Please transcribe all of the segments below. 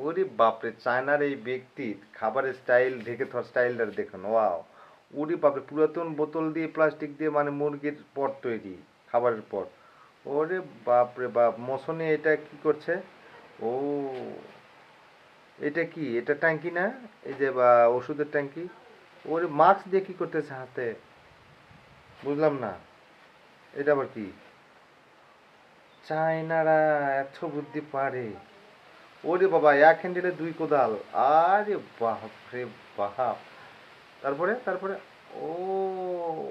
ওরে বাপরে, চায়নার এই ব্যক্তির খাবারের স্টাইল ঢেকে থাকার স্টাইলটা দেখুন, ওয়াও। ওরে বাপরে, পুরাতন বোতল দিয়ে, প্লাস্টিক দিয়ে মানে মুরগির পট তৈরি, খাবারের পট। ওরে বাপরে বাপ, মশনে এটা কি করছে? ও, এটা কি? এটা ট্যাঙ্কি না? এই যে, বা, ওষুধের ট্যাঙ্কি? ওরে মাস্ক দিয়ে কি করতেছে হাতে? বুঝলাম না। এটা আবার কি? চায়নারা এত বুদ্ধি পারে। ওরে বাবা, এক হ্যান্ডেলে দুই কোদাল। আরে বাপ রে বাপ। তারপরে তারপরে, ও,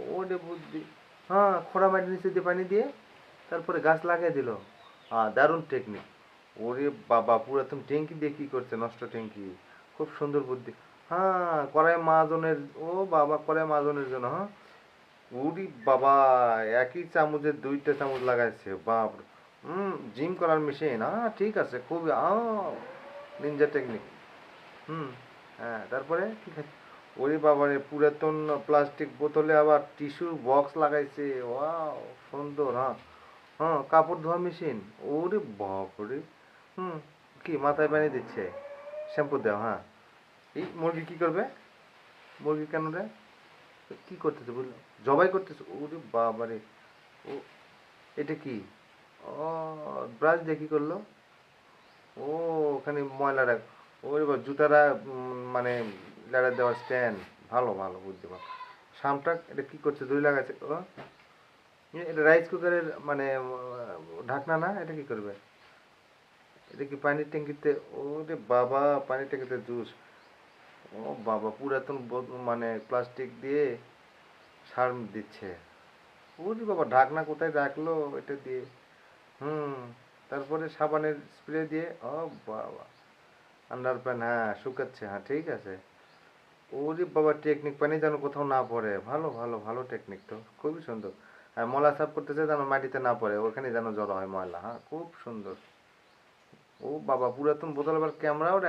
ওরে বুদ্ধি। হ্যাঁ খোড়া মাটির নিচে দিয়ে পানি দিয়ে তারপরে গাছ লাগিয়ে দিল। হ্যাঁ দারুণ টেকনিক ওরে বাবা পুরাতন ট্যাঙ্কি দিয়ে কী করছে, নষ্ট ট্যাঙ্কি? খুব সুন্দর বুদ্ধি। হ্যাঁ কড়াই মাজনের ও বাবা, কড়াই মাজনের জন্য হ্যাঁ? উরি বাবা, একই চামচের দুইটা চামচ লাগাইছে বাপ হুম, জিম করার মেশিন। হ্যাঁ ঠিক আছে, খুবই নিনজা টেকনিক হুম হ্যাঁ তারপরে কি খাচ্ছে ওরে বাবারে, পুরাতন প্লাস্টিক বোতলে আবার টিস্যুর বক্স লাগাইছে। ওয়াও সুন্দর হ্যাঁ। হ্যাঁ কাপড় ধোয়া মেশিন। ওরে বাপরে। হুম, কি মাথায় পানি দিচ্ছে? শ্যাম্পু দাও হ্যাঁ। এই মুরগি কি করবে? মুরগি কেন রে? কি করতেছে বুঝলো জবাই করতেছে। ওরে বাবারে। ও, এটা কি? ও ব্রাশ কি করল? ও ওখানে ময়লা রাখ ওরে বাবা জুতারা মানে লাড়া দেওয়ার স্ট্যান্ড ভালো ভালো, বুঝতে পারো শামটা, এটা কি করছে? দই লাগাচ্ছে ও। এটা রাইস কুকারের মানে ঢাকনা না, এটা কি করবে? এটা কি পানির ট্যাঙ্কিতে? ও রে বাবা, পানির ট্যাঙ্কিতে জুস। ও বাবা, পুরাতন মানে প্লাস্টিক দিয়ে সার দিচ্ছে। ওরে বাবা, ঢাকনা কোথায় রাখল এটা দিয়ে? হুম, তারপরে সাবানের স্প্রে দিয়ে, ও বাবা, আন্ডার প্যান্ট হ্যাঁ শুকাচ্ছে হ্যাঁ ঠিক আছে। ওরে বাবা, টেকনিক পানি যেন কোথাও না পড়ে, ভালো ভালো ভালো টেকনিক তো, খুবই সুন্দর। আর ময়লা সাফ করতেছে যেন মাটিতে না পড়ে ওখানে যেন জড়ো হয় ময়লা হ্যাঁ খুব সুন্দর। ও বাবা, পুরাতন বোতল আবার ক্যামেরাও